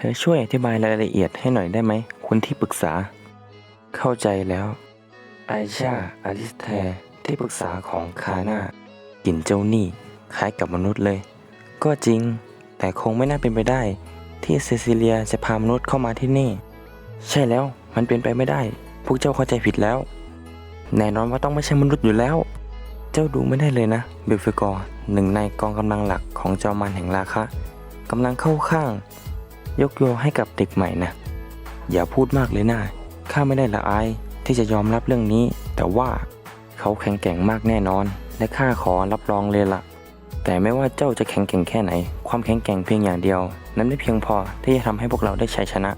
เธอช่วยอธิบายรายละเอียดให้หน่อยได้ไหม คุณที่ปรึกษา เข้าใจแล้ว ไอชาอลิสแทที่ปรึกษาของคาน่ากลิ่นเจ้านี่คล้ายกับมนุษย์เลย ก็จริง แต่คงไม่น่าเป็นไปได้ ที่เซซิเลียจะพามนุษย์เข้ามาที่นี่ ใช่แล้วมันเป็นไปไม่ได้ พวกเจ้าเข้าใจผิดแล้ว แน่นอนว่าต้องไม่ใช่มนุษย์อยู่แล้ว เจ้าดูไม่ได้เลยนะเบลฟิกอร์หนึ่งในกองกำลังหลักของจอมันแห่งราคะกำลังเข้าข้าง ยกโยให้กับเด็กใหม่นะ อย่าพูดมากเลยนะข้าไม่ได้ละอายที่จะยอมรับเรื่องนี้ แต่ว่าเขาแข็งแกร่งมากแน่นอน และข้าขอรับรองเลยละแต่ไม่ว่าเจ้าจะแข็งแกร่งแค่ไหน ความแข็งแกร่งเพียงอย่างเดียว นั้นไม่เพียงพอที่จะทำให้พวกเราได้ชัยชนะ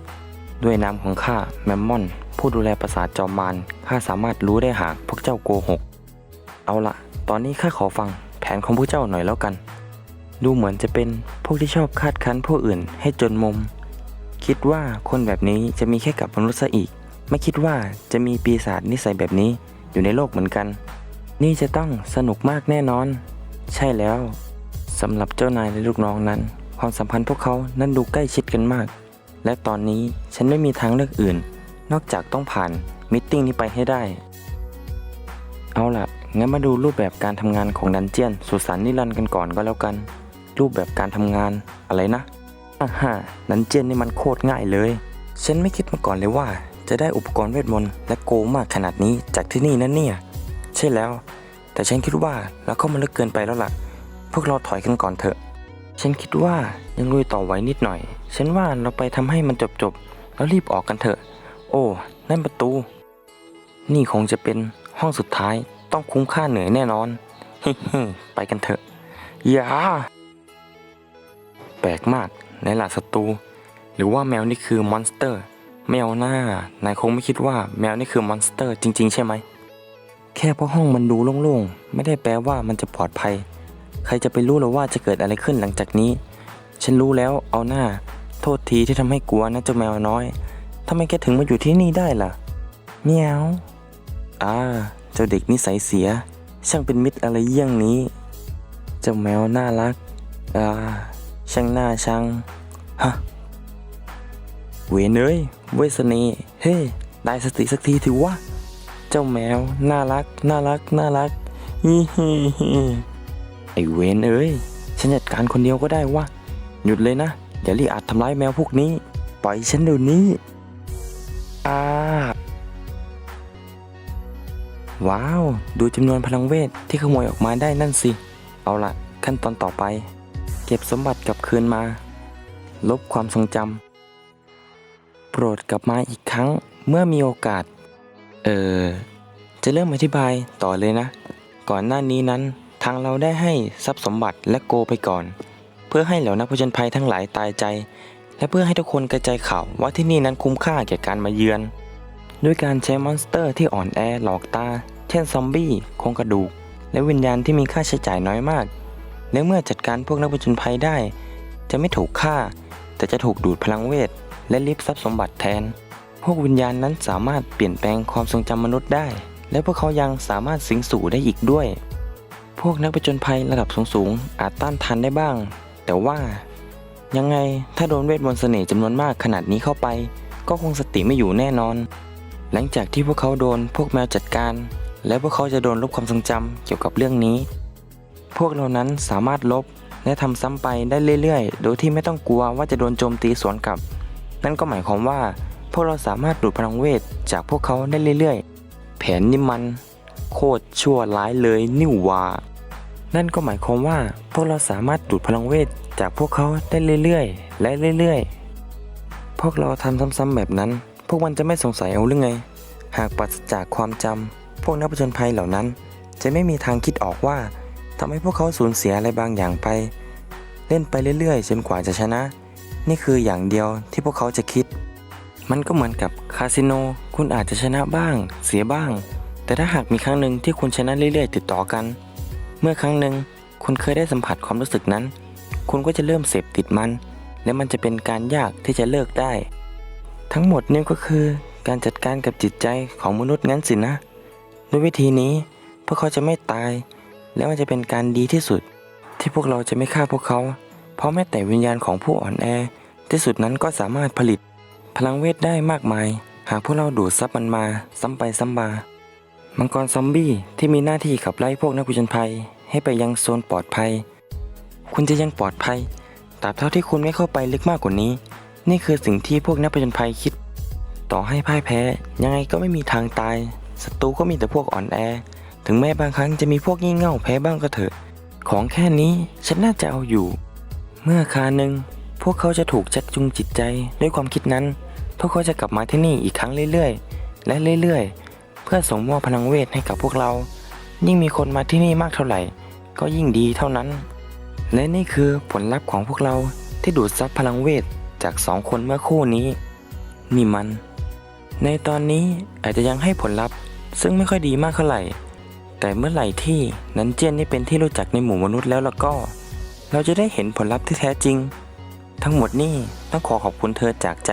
ด้วยนามของข้าแมมมอน ผู้ดูแลปราสาทจอมมารข้าสามารถรู้ได้หากพวกเจ้าโกหก เอาละตอนนี้ข้าขอฟังแผนของพวกเจ้าหน่อยแล้วกัน ดูเหมือนจะเป็นพวกที่ชอบคาดคั้นผู้อื่นให้จนมุม คิดว่าคนแบบนี้จะมีแค่กับมนุษย์ซะอีก ไม่คิดว่าจะมีปีศาจนิสัยแบบนี้อยู่ในโลกเหมือนกัน นี่จะต้องสนุกมากแน่นอน ใช่แล้วสำหรับเจ้านายและลูกน้องนั้น ความสัมพันธ์พวกเขานั้นดูใกล้ชิดกันมาก และตอนนี้ฉันไม่มีทางเลือกอื่น นอกจากต้องผ่านมิทติ้งนี้ไปให้ได้ เอาล่ะงั้นมาดูรูปแบบการทำงานของดันเจียนสุสานนิรันดร์กันก่อนก็แล้วกัน รูปแบบการทำงานอะไรนะอ่าฮะดันเจนนี่มันโคตรง่ายเลย ฉันไม่คิดมาก่อนเลยว่า จะได้อุปกรณ์เวทมนต์และโกมากขนาดนี้จากที่นี่นั่นเนี่ย ใช่แล้ว แต่ฉันคิดว่าเราเข้ามาลึกเกินไปแล้วล่ะ พวกเราถอยกันก่อนเถอะ ฉันคิดว่ายังลุยต่อไหวนิดหน่อย ฉันว่าเราไปทำให้มันจบๆแล้วรีบออกกันเถอะ โอ้ นั่นประตู นี่คงจะเป็นห้องสุดท้ายต้องคุ้มค่าเหนื่อยแน่นอนเฮ้ไปกันเถอะ อย่า แปลกมากในหลาศัตรู หรือว่าแมวนี่คือมอนสเตอร์ไม่เอาหน้านายคงไม่คิดว่าแมวนี่คือมอนสเตอร์จริง ๆ ใช่ไหม แค่เพราะห้องมันดูโล่งๆ ไม่ได้แปลว่ามันจะปลอดภัย ใครจะไปรู้หรอว่าจะเกิดอะไรขึ้นหลังจากนี้ ฉันรู้แล้วเอาหน้า โทษทีที่ทำให้กลัวนะเจ้าแมวน้อยทำไมแกถึงมาอยู่ที่นี่ได้ล่ะเมียวอ่าเจ้าเด็กนิสัยเสีย ช่างเป็นมิตรอะไรเยี่ยงนี้ เจ้าแมวน่ารัก อ่า ช่างหน่าชังฮะเวนเอ้ยเวสเน่เฮ้ได้สติสักทีถือว่า เจ้าแมว น่ารัก น่ารัก น่ารักฮิฮิฮิไอเวนเอ้ยฉันจัดการคนเดียวก็ได้วะหยุดเลยนะ อย่ารีอาจทำร้ายแมวพวกนี้ ปล่อยฉันเดี๋ยวนี้อ่าว้าว ดูจำนวนพลังเวทที่ขโมยออกมาได้นั่นสิ เอาละขั้นตอนต่อไป เก็บสมบัติกลับคืนมา ลบความทรงจำโปรดกลับมาอีกครั้งเมื่อมีโอกาส เออ จะเริ่มอธิบายต่อเลยนะ ก่อนหน้านี้นั้นทางเราได้ให้ทรัพย์สมบัติและโกไปก่อน เพื่อให้เหล่านักผจญภัยทั้งหลายตายใจ และเพื่อให้ทุกคนกระจายข่าวว่าที่นี่นั้นคุ้มค่าแก่การมาเยือน ด้วยการใช้มอนสเตอร์ที่อ่อนแอหลอกตา เช่นซอมบี้โครงกระดูก และวิญญาณที่มีค่าใช้จ่ายน้อยมาก และเมื่อจัดการพวกนักผจญภัยได้ จะไม่ถูกฆ่า แต่จะถูกดูดพลังเวท และลิบทรัพย์สมบัติแทน พวกวิญญาณนั้นสามารถเปลี่ยนแปลงความทรงจำมนุษย์ได้ และพวกเขายังสามารถสิงสู่ได้อีกด้วย พวกนักผจญภัยระดับสูงๆอาจต้านทานได้บ้าง แต่ว่า ยังไงถ้าโดนเวทมนต์เสน่ห์จำนวนมากขนาดนี้เข้าไป ก็คงสติไม่อยู่แน่นอน หลังจากที่พวกเขาโดนพวกแมวจัดการ และพวกเขาจะโดนลบความทรงจำเกี่ยวกับเรื่องนี้ พวกเรานั้นสามารถลบและทำซ้ำไปได้เรื่อยๆ โดยที่ไม่ต้องกลัวว่าจะโดนโจมตีสวนกลับ นั่นก็หมายความว่า พวกเราสามารถดูดพลังเวทจากพวกเขาได้เรื่อยๆ แผนนี้มันโคตรชั่วร้ายเลยนี่หว่านั่นก็หมายความว่าพวกเราสามารถดูดพลังเวทจากพวกเขาได้เรื่อยๆ และเรื่อยๆ พวกเราทำซ้ำๆแบบนั้น พวกมันจะไม่สงสัยเอาหรือไง หากปราศจากความจำพวกนักผจญภัยเหล่านั้น จะไม่มีทางคิดออกว่า ทำให้พวกเขาสูญเสียอะไรบางอย่างไป เล่นไปเรื่อยๆ จนกว่าจะชนะ นี่คืออย่างเดียวที่พวกเขาจะคิด มันก็เหมือนกับคาสิโน คุณอาจจะชนะบ้าง เสียบ้าง แต่ถ้าหากมีครั้งหนึ่งที่คุณชนะเรื่อยๆ ติดต่อกัน เมื่อครั้งหนึ่งคุณเคยได้สัมผัสความรู้สึกนั้น คุณก็จะเริ่มเสพติดมัน และมันจะเป็นการยากที่จะเลิกได้ ทั้งหมดนี่ก็คือการจัดการกับจิตใจของมนุษย์งั้นสินะ ด้วยวิธีนี้พวกเขาจะไม่ตาย และมันจะเป็นการดีที่สุด ที่พวกเราจะไม่ฆ่าพวกเขา เพราะแม้แต่วิญญาณของผู้อ่อนแอ ที่สุดนั้นก็สามารถผลิต พลังเวทได้มากมาย หากพวกเราดูดซับมันมาซ้ำไปซ้ำมามังกรซอมบี้ที่มีหน้าที่ขับไล่พวกนักผจญภัย ให้ไปยังโซนปลอดภัย คุณจะยังปลอดภัยตราบเท่าที่คุณไม่เข้าไปลึกมากกว่านี้ นี่คือสิ่งที่พวกนักผจญภัยคิด ต่อให้พ่ายแพ้ ยังไงก็ไม่มีทางตายศัตรูก็มีแต่พวกอ่อนแอ ถึงแม้บางครั้งจะมีพวกงี่เง่าแพ้บ้างก็เถอะ ของแค่นี้ฉันน่าจะเอาอยู่ เมื่อคาหนึ่งพวกเขาจะถูกชักจูงจิตใจด้วยความคิดนั้น พวกเขาจะกลับมาที่นี่อีกครั้งเรื่อยๆ และเรื่อยๆ เพื่อส่งมอบพลังเวทให้กับพวกเรา ยิ่งมีคนมาที่นี่มากเท่าไหร่ ก็ยิ่งดีเท่านั้น และนี่คือผลลัพธ์ของพวกเราที่ดูดซับพลังเวทจากสองคนเมื่อคู่นี้ นี่มัน ในตอนนี้อาจจะยังให้ผลลัพธ์ซึ่งไม่ค่อยดีมากเท่าไหร่ แต่เมื่อไหร่ที่นันเจียนได้เป็นที่รู้จักในหมู่มนุษย์แล้วล้วก็ เราจะได้เห็นผลลัพธ์ที่แท้จริง ทั้งหมดนี่ต้องขอขอบคุณเธอจากใจ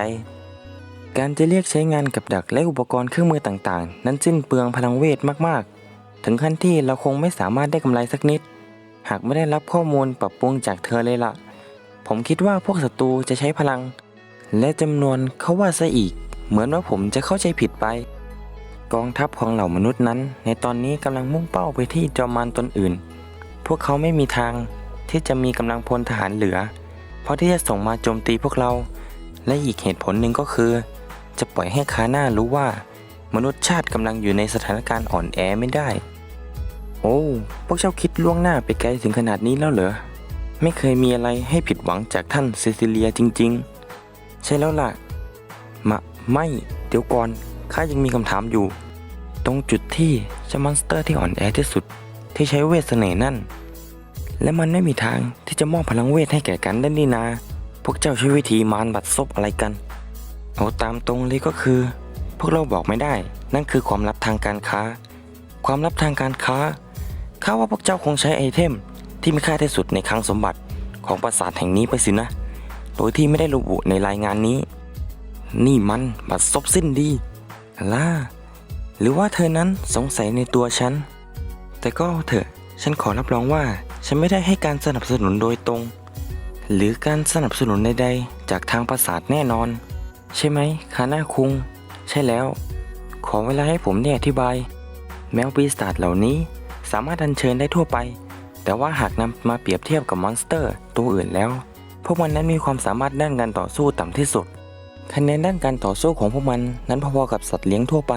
การจะเรียกใช้งานกับดักและอุปกรณ์เครื่องมือต่างๆ นั้นสิ้นเปลืองพลังเวทมากๆ ถึงขั้นที่เราคงไม่สามารถได้กำไรสักนิด หากไม่ได้รับข้อมูลปรับปรุงจากเธอเลยล่ะ ผมคิดว่าพวกศัตรูจะใช้พลัง และจำนวนเขาว่าซะอีก เหมือนว่าผมจะเข้าใจผิดไป กองทัพของเหล่ามนุษย์นั้น ในตอนนี้กำลังมุ่งเป้าไปที่จอมมารตนอื่น พวกเขาไม่มีทางที่จะมีกำลังพลทหารเหลือ เพราะที่จะส่งมาโจมตีพวกเรา และอีกเหตุผลหนึ่งก็คือ จะปล่อยให้คาน้ารู้ว่า มนุษย์ชาติกำลังอยู่ในสถานการณ์อ่อนแอไม่ได้ โอ้ พวกเจ้าคิดล่วงหน้าไปไกลถึงขนาดนี้แล้วเหรอ ไม่เคยมีอะไรให้ผิดหวังจากท่านเซซิเลียจริง ๆ ใช่แล้วล่ะ มะ ไม่ เดี๋ยวก่อน ข้ายังมีคำถามอยู่ ตรงจุดที่เจ้ามอนสเตอร์ที่อ่อนแอที่สุด ที่ใช้เวทเสน่ห์นั่น และมันไม่มีทางที่จะมอบพลังเวทให้แก่กันได้นี่นา พวกเจ้าใช้วิธีมารบัดซบอะไรกัน เอาตามตรงเลยก็คือ พวกเราบอกไม่ได้ นั่นคือความลับทางการค้า ความลับทางการค้าข้าว่าพวกเจ้าคงใช้ไอเทม ที่มีค่าที่สุดในคลังสมบัติของปราสาทแห่งนี้ไปสินะ โดยที่ไม่ได้ระบุในรายงานนี้ นี่มันบัดซบสิ้นดี ล่า หรือว่าเธอนั้นสงสัยในตัวฉัน แต่ก็เถอะ ฉันขอรับรองว่า ฉันไม่ได้ให้การสนับสนุนโดยตรง หรือการสนับสนุนใดๆ จากทางปราสาทแน่นอน ใช่ไหมคาน่าคุง ใช่แล้ว ขอเวลาให้ผมเนี่ยอธิบาย แมวปีศาจเหล่านี้ สามารถอัญเชิญได้ทั่วไป แต่ว่าหากนำมาเปรียบเทียบกับมอนสเตอร์ ตัวอื่นแล้ว พวกมันนั้นมีความสามารถด้านการต่อสู้ต่ำที่สุด คะแนนด้านการต่อสู้ของพวกมันนั้นพอๆกับสัตว์เลี้ยงทั่วไป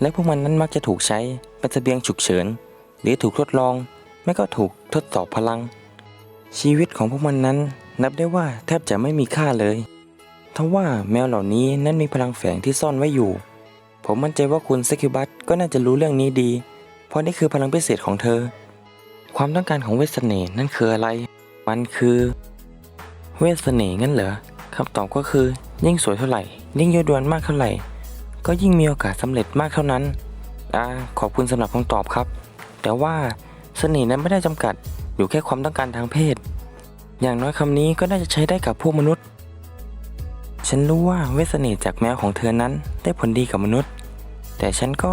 และพวกมันนั้นมักจะถูกใช้เป็นเสบียงฉุกเฉิน หรือถูกทดลอง ไม่ก็ถูกทดสอบพลัง ชีวิตของพวกมันนั้น นับได้ว่าแทบจะไม่มีค่าเลยทว่าแมวเหล่านี้นั้นมีพลังแฝงที่ซ่อนไว้อยู่ ผมมั่นใจว่าคุณเซคิบัตก็น่าจะรู้เรื่องนี้ดี เพราะนี่คือพลังพิเศษของเธอ ความต้องการของเวทเสน่ห์นั่นคืออะไร มันคือ เวทเสน่ห์งั้นเหรอคำตอบก็คือ ยิ่งสวยเท่าไหร่ ยิ่งยั่วยวนมากเท่าไหร่ ก็ยิ่งมีโอกาสสำเร็จมากเท่านั้นอ่าขอบคุณสำหรับคำตอบครับ แต่ว่าเสน่ห์นั้นไม่ได้จำกัดอยู่แค่ความต้องการทางเพศ อย่างน้อยคำนี้ก็น่าจะใช้ได้กับพวกมนุษย์ ฉันรู้ว่าเวทเสน่ห์จากแมวของเธอนั้นได้ผลดีกับมนุษย์ แต่ฉันก็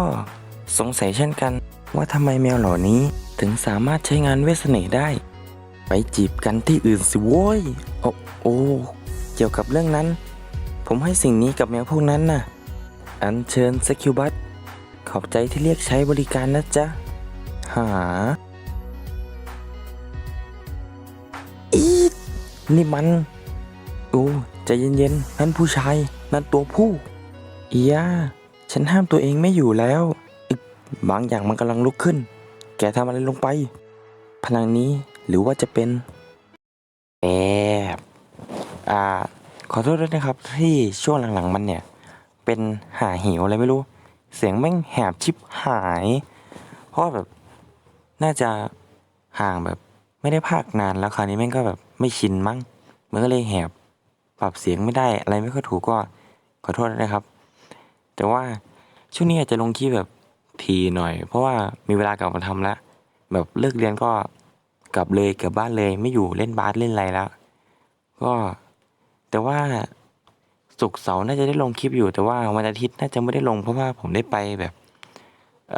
สงสัยเช่นกัน ว่าทำไมแมวเหล่านี้ถึงสามารถใช้งานเวทเสน่ห์ได้ ไปจีบกันที่อื่นสิโว้ยโอ้โอ้เกี่ยวกับเรื่องนั้น ผมให้สิ่งนี้กับแมวพวกนั้นน่ะ อันเชิญสกิลบัตขอบใจที่เรียกใช้บริการนะจ๊ะ หา อีนี่มัน โอ้ใจเย็นๆ นั่นผู้ชาย นั่นตัวผู้อียาฉันห้ามตัวเองไม่อยู่แล้ว บางอย่างมันกำลังลุกขึ้น แกทำอะไรลงไป พลังนี้หรือว่าจะเป็นแอบอ่า ขอโทษด้วยนะครับ ที่ช่วงหลังๆมันเนี่ย เป็นหาหิวอะไรไม่รู้ เสียงแม่งแหบชิบหาย เพราะแบบน่าจะห่างแบบไม่ได้พากนานแล้วคราวนี้แม่งก็แบบไม่ชินมั้งมันก็เลยแหบปรับเสียงไม่ได้อะไรไม่ค่อยถูกก็ขอโทษนะครับ แต่ว่าช่วงนี้อาจจะลงคลิปแบบทีหน่อย เพราะว่ามีเวลากลับมาทำแล้วแบบเลิกเรียนก็กลับเลยกลับบ้านเลยไม่อยู่เล่นบาสเล่นอะไรแล้ว ก็ แต่ว่าศุกร์เสาร์น่าจะได้ลงคลิปอยู่ แต่ว่าวันอาทิตย์น่าจะไม่ได้ลงเพราะว่าผมได้ไปแบบ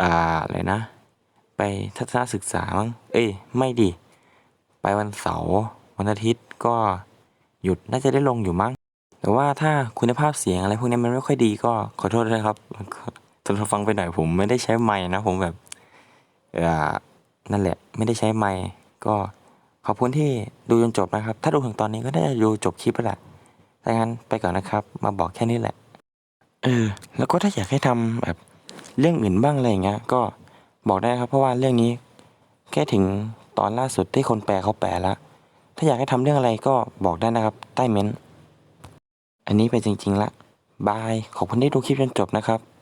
อ่าอะไรนะ ไปทัศนศึกษามั้งเอ้ยไม่ดิไปวันเสาร์วันอาทิตย์ก็หยุดน่าจะได้ลงอยู่มั้งแต่ว่าถ้าคุณภาพเสียงอะไรพวกนี้มันไม่ค่อยดีก็ขอโทษด้วยครับทนฟังไปหน่อยผมไม่ได้ใช้ไมค์นะ ผมแบบเออนั่นแหละ ไม่ได้ใช้ไมค์ก็ขอบคุณที่ดูจนจบนะครับ ถ้าดูถึงตอนนี้ก็ได้ดูจบคลิปแล้วแหละ ถ้างั้นไปก่อนนะครับ มาบอกแค่นี้แหละ เออ แล้วก็ถ้าอยากให้ทำแบบเรื่องอื่นบ้างอะไรอย่างเงี้ย ก็บอกได้ครับ เพราะว่าเรื่องนี้ แค่ถึงตอนล่าสุดที่คนแปลเขาแปลแล้ว ถ้าอยากให้ทำเรื่องอะไรก็บอกได้นะครับ ใต้เม้นต์อันนี้ไปจริงๆละ บาย ขอบคุณที่ดูคลิปจนจบนะครับ